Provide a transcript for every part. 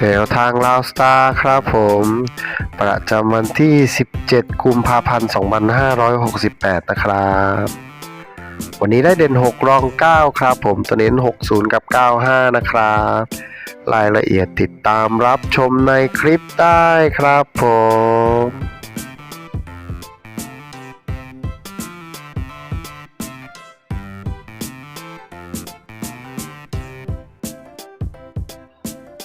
แนวทางลาวสตาร์ครับผม ประจำวันที่ 17 กุมภาพันธ์ 2568 นะครับ วันนี้ได้เด่น 6 รอง 9 ครับผมตัวเน้น 60 กับ 95 นะครับ รายละเอียดติดตามรับชมในคลิปได้ครับผม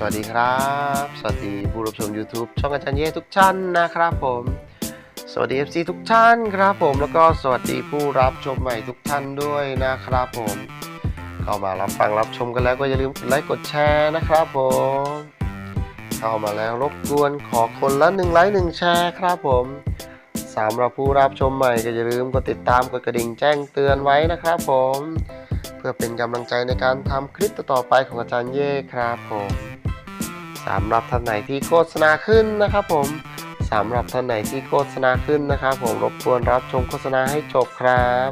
สวัสดีครับ สวัสดีผู้รับชม YouTube ช่องอาจารย์เย่ทุกท่านนะครับผม สวัสดี FC ทุกท่านครับผม แล้วก็สวัสดีผู้รับชมใหม่ทุกท่านด้วยนะครับผมเข้ามารับฟังรับชมกันแล้วก็อย่าลืมกดไลค์กดแชร์นะครับผมเข้ามาแล้วรบกวนขอคนละหนึ่งไลค์หนึ่งแชร์ครับผมสำหรับผู้รับชมใหม่ก็อย่าลืมกดติดตามกดกระดิ่งแจ้งเตือนไว้นะครับผม เพื่อเป็นกำลังใจในการทำคลิปต่อๆไปของอาจารย์เย่ครับผม สำหรับท่านไหนที่โฆษณาขึ้นนะครับผมสำหรับท่านไหนที่โฆษณาขึ้นนะครับ ผมรบกวนรับชมโฆษณาให้จบครับ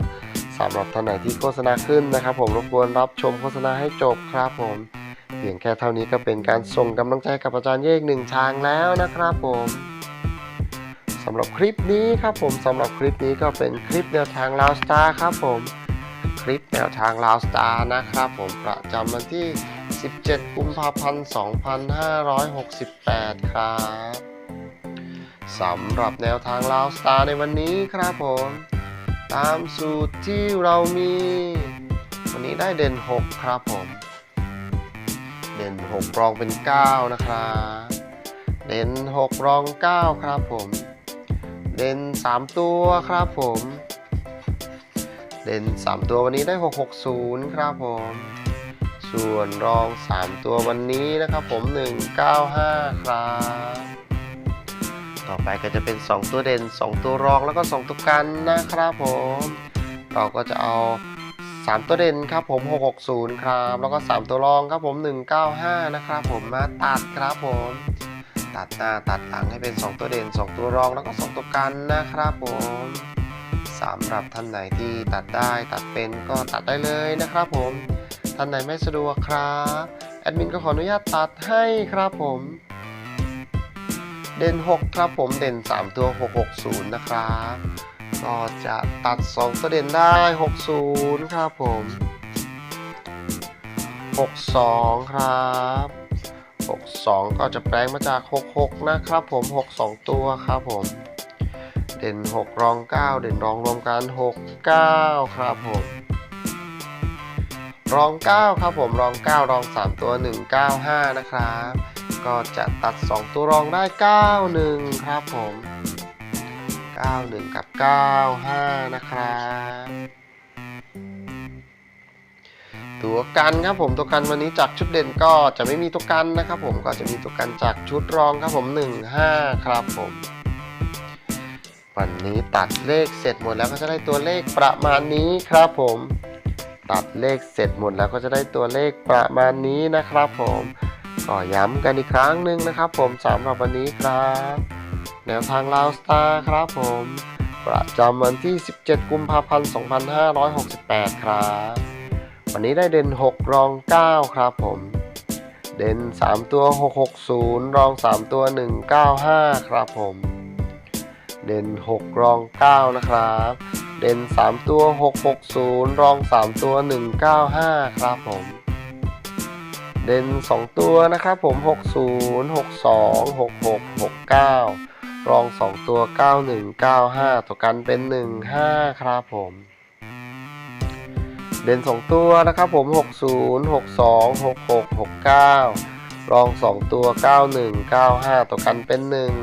สำหรับท่านไหนที่โฆษณาขึ้นนะครับ ผมรบกวนรับชมโฆษณาให้จบครับผมเพียงแค่เท่านี้ก็เป็นการส่งกำลังใจกับอาจารย์เยกหนึ่งทางแล้วนะครับผมสำหรับคลิปนี้ครับผมสำหรับคลิปนี้ก็เป็นคลิปแนวทางลาวสตาร์ครับผมคลิปแนวทางลาวสตาร์นะครับผมประจำวันที่ 17 กุมภาพันธ์ 2568 ครับสำหรับแนวทางลาวสตาร์ในวันนี้ครับผม ตามสูตรที่เรามี วันนี้ได้เด่น 6 ครับผม เด่น 6 รองเป็น 9 นะครับ เด่น 6 รอง 9 ครับผม เด่น 3 ตัวครับผม เด่น 3 ตัววันนี้ได้ 660 ครับผม ส่วนรอง 3 ตัววันนี้นะครับผม 195 ครับ ต่อไปก็จะเป็น 2 ตัวเด่น 2 ตัวรองแล้วก็ 2 ตัวกันนะครับผม เราก็จะเอา 3 ตัวเด่นครับผม 660 ครับ แล้วก็ 3 ตัวรองครับผม 195 นะครับผมมาตัดครับผม ตัดหน้าตัดหลังให้เป็น 2 ตัวเด่น 2 ตัวรองแล้วก็ 2 ตัวกันนะครับผมสำหรับท่านไหนที่ตัดได้ตัดเป็นก็ตัดได้เลยนะครับผม ท่านไหนไม่สะดวกครับแอดมินก็ขออนุญาตตัดให้ครับผม เด่น 6 ครับผมเด่น 3 ตัว 660 นะครับ ก็จะตัด 2 ตัวเด่นได้ 60 ครับผม 62 ครับ62 ก็จะแปลงมาจาก 66 นะครับผม 62 ตัวครับผม เด่น 6 รอง 9 เด่นรองรวมกัน 6 9 ครับผม รอง 9 ครับผมรอง 9 รอง 3 ตัว 195 นะครับ ก็จะตัด 2 ตัวรองได้ 91 ครับผม 91 กับ 95 นะครับตัวกันครับผมตัวกันวันนี้จากชุดเด่นก็จะไม่มีตัวกันนะครับผมก็จะมีตัวกันจากชุดรองครับผม 15 ครับผม วันนี้ตัดเลขเสร็จหมดแล้วก็จะได้ตัวเลขประมาณนี้ครับผม ตัดเลขเสร็จหมดแล้วก็จะได้ตัวเลขประมาณนี้นะครับผมก็ย้ำกันอีกครั้งหนึ่งนะครับ ผมสำหรับวันนี้ครับ แนวทางลาวสตาร์ครับผม ประจำวันที่ 17 กุมภาพันธ์ 2568 ครับ วันนี้ได้เด่น 6 รอง 9 ครับผม เด่น 3 ตัว 660 รอง 3 ตัว 195 ครับผม เด่น 6 รอง 9 นะครับ เด่น 3 ตัว 660 รอง 3 ตัว 195 ครับผม เด่น 2 ตัวนะครับผม 60 62 66 69 รอง 2 ตัว 91 95 ตัวกันเป็น 15 ครับผม เด่น 2 ตัวนะครับผม 60 62 66 69 รอง 2 ตัว 91 95 ตัวกันเป็น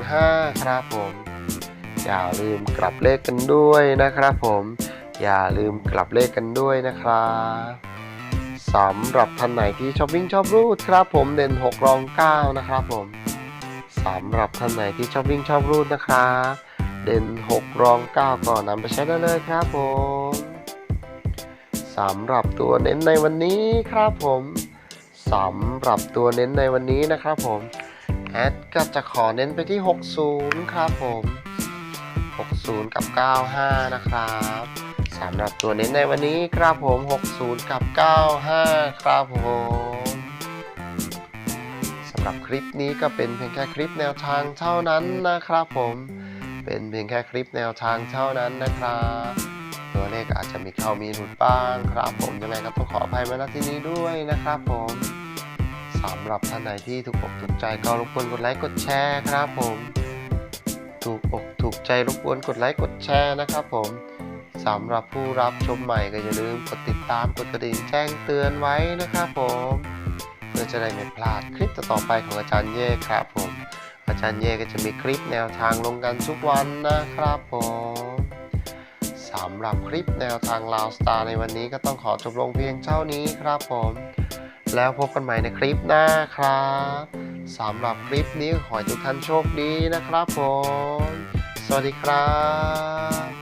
15 ครับผม อย่าลืมกลับเลขกันด้วยนะครับผม อย่าลืมกลับเลขกันด้วยนะครับสำหรับท่านไหนที่ชอบวิ่งชอบรูดครับ ผมเด่น6รอง9นะครับผมสำหรับท่านไหนที่ชอบวิ่งชอบรูดนะครับเด่น6รอง9ก็นำไปใช้ได้เลยครับผมสำหรับตัวเน้นในวันนี้ครับผมสำหรับตัวเน้นในวันนี้นะครับผมแอดก็จะขอเน้นไปที่ 60 ครับผม 60 กับ 95 นะครับสำหรับตัวเน้นในวันนี้ครับผม 60 กับ 95 ครับผมสำหรับคลิปนี้ก็เป็นเพียงแค่คลิปแนวทางเท่านั้นนะครับผม เป็นเพียงแค่คลิปแนวทางเท่านั้นนะครับตัวเลขอาจจะมีเข้ามีหลุดบ้างครับผมยังไงก็ต้องขออภัยมาณที่นี้ด้วยนะครับผมสำหรับท่านไหนที่ถูกอกถูกใจก็รบกวนกดไลค์กดแชร์ครับผม ถูกอกถูกใจรบกวนกดไลค์กดแชร์นะครับผมสำหรับผู้รับชมใหม่ก็อย่าลืมกดติดตามกดกระดิ่งแจ้งเตือนไว้นะครับผมเพื่อจะได้ไม่พลาดคลิปต่อไปของอาจารย์เย่ครับผม อาจารย์เย่ก็จะมีคลิปแนวทางลงกันทุกวันนะครับผมสำหรับคลิปแนวทางลาวสตาร์ในวันนี้ก็ต้องขอจบลงเพียงเท่านี้ครับผม แล้วพบกันใหม่ในคลิปหน้าครับ สำหรับคลิปนี้ขอให้ทุกท่านโชคดีนะครับผม สวัสดีครับ